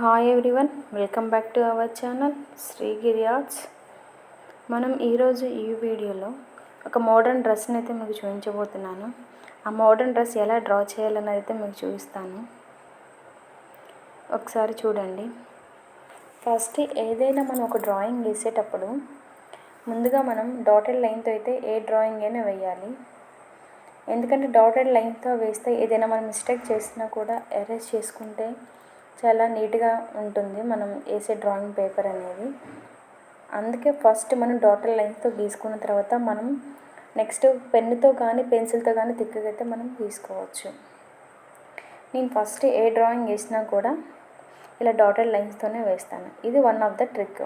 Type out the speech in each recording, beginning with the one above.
Hi everyone welcome back to our channel Srigiri arts మనం ఈరోజు ఈ వీడియోలో ఒక మోడర్న్ డ్రెస్ని అయితే మీకు చూపించబోతున్నాను. ఆ మోడర్న్ డ్రెస్ ఎలా డ్రా చేయాలని అయితే మీకు చూపిస్తాను. ఒకసారి చూడండి. ఫస్ట్ ఏదైనా మనం ఒక డ్రాయింగ్ వేసేటప్పుడు ముందుగా మనం డాటెడ్ లైన్తో అయితే ఏ డ్రాయింగ్ అయినా వేయాలి. ఎందుకంటే డాటెడ్ లైన్తో వేస్తే ఏదైనా మనం మిస్టేక్ చేసినా కూడా ఎరేజ్ చేసుకుంటే చాలా నీట్గా ఉంటుంది. మనం వేసే డ్రాయింగ్ పేపర్ అనేది. అందుకే ఫస్ట్ మనం డాటర్ లైన్స్తో గీసుకున్న తర్వాత మనం నెక్స్ట్ పెన్నుతో కానీ పెన్సిల్తో కానీ తిక్కగైతే మనం గీసుకోవచ్చు. నేను ఫస్ట్ ఏ డ్రాయింగ్ వేసినా కూడా ఇలా డాటెడ్ లైన్స్తోనే వేస్తాను. ఇది one of the trick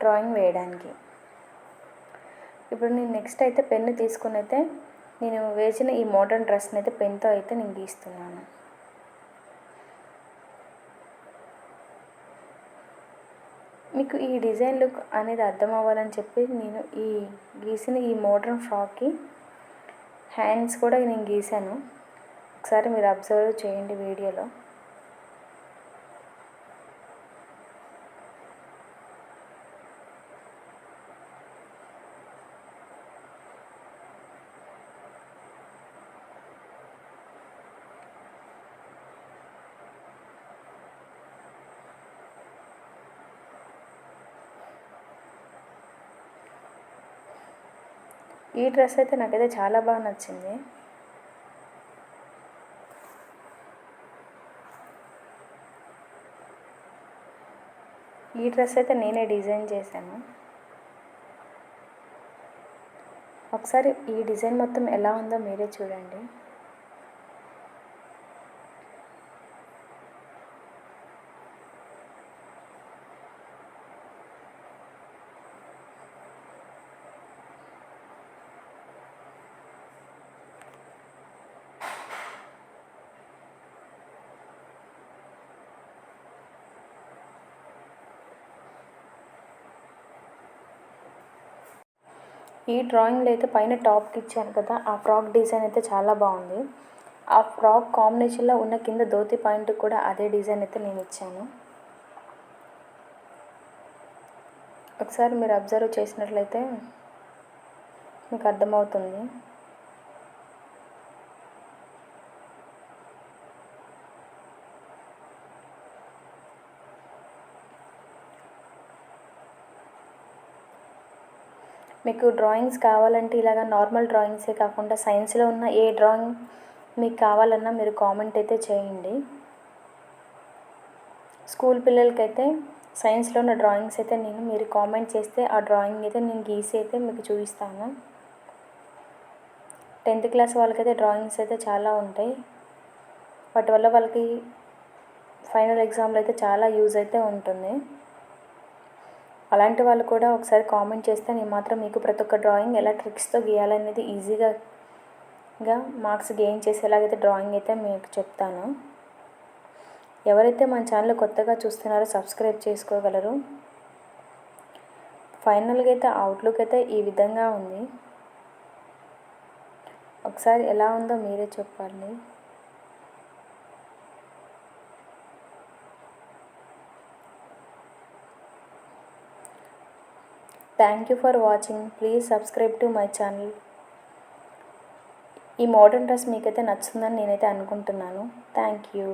drawing వేయడానికి. ఇప్పుడు నేను నెక్స్ట్ అయితే పెన్ను తీసుకుని అయితే నేను వేసిన ఈ మోడర్న్ డ్రెస్ని అయితే పెన్తో అయితే నేను గీస్తున్నాను. మీకు ఈ డిజైన్ లుక్ అనేది అర్థం అవ్వాలని చెప్పి నేను ఈ గీసిన ఈ మోడర్న్ ఫ్రాక్కి హ్యాండ్స్ కూడా నేను గీసాను ఒకసారి మీరు అబ్జర్వ్ చేయండి వీడియోలో. ఈ డ్రెస్ అయితే నాకైతే చాలా బాగా నచ్చింది. ఈ డ్రెస్ అయితే నేనే డిజైన్ చేశాను. ఒకసారి ఈ డిజైన్ మొత్తం ఎలా ఉందో మీరే చూడండి. ఈ డ్రాయింగ్లో అయితే పైన టాప్కి ఇచ్చాను కదా ఆ ఫ్రాక్ డిజైన్ అయితే చాలా బాగుంది. ఆ ఫ్రాక్ కాంబినేషన్లో ఉన్న కింద ధోతి పాయింట్ కూడా అదే డిజైన్ అయితే నేను ఇచ్చాను. ఒకసారి మీరు అబ్జర్వ్ చేసినట్లయితే మీకు అర్థమవుతుంది. మీకు డ్రాయింగ్స్ కావాలంటే ఇలాగ నార్మల్ డ్రాయింగ్సే కాకుండా సైన్స్లో ఉన్న ఏ డ్రాయింగ్ మీకు కావాలన్నా మీరు కామెంట్ అయితే చేయండి. స్కూల్ పిల్లలకైతే సైన్స్లో ఉన్న డ్రాయింగ్స్ అయితే నేను మీరు కామెంట్ చేస్తే ఆ డ్రాయింగ్ అయితే నేను గీసి అయితే మీకు చూపిస్తాను. టెన్త్ క్లాస్ వాళ్ళకైతే డ్రాయింగ్స్ అయితే చాలా ఉంటాయి. వాటి వల్ల వాళ్ళకి ఫైనల్ ఎగ్జామ్లో అయితే చాలా యూజ్ అయితే ఉంటుంది. అలాంటి వాళ్ళు కూడా ఒకసారి కామెంట్ చేస్తే నేను మాత్రం మీకు ప్రతి ఒక్క డ్రాయింగ్ ఎలా ట్రిక్స్తో గీయాలనేది ఈజీగా గా మార్క్స్ గెయిన్ చేసేలాగైతే డ్రాయింగ్ అయితే మీకు చెప్తాను. ఎవరైతే మన ఛానల్ కొత్తగా చూస్తున్నారో సబ్స్క్రైబ్ చేసుకోగలరు. ఫైనల్గా అయితే అవుట్లుక్ అయితే ఈ విధంగా ఉంది. ఒకసారి ఎలా ఉందో మీరే చెప్పాలి. Thank you for watching please subscribe to my channel ఈ మోడర్న్ డ్రెస్ మీకైతే నచ్చుతుందని నేనైతే అనుకుంటున్నాను. Thank you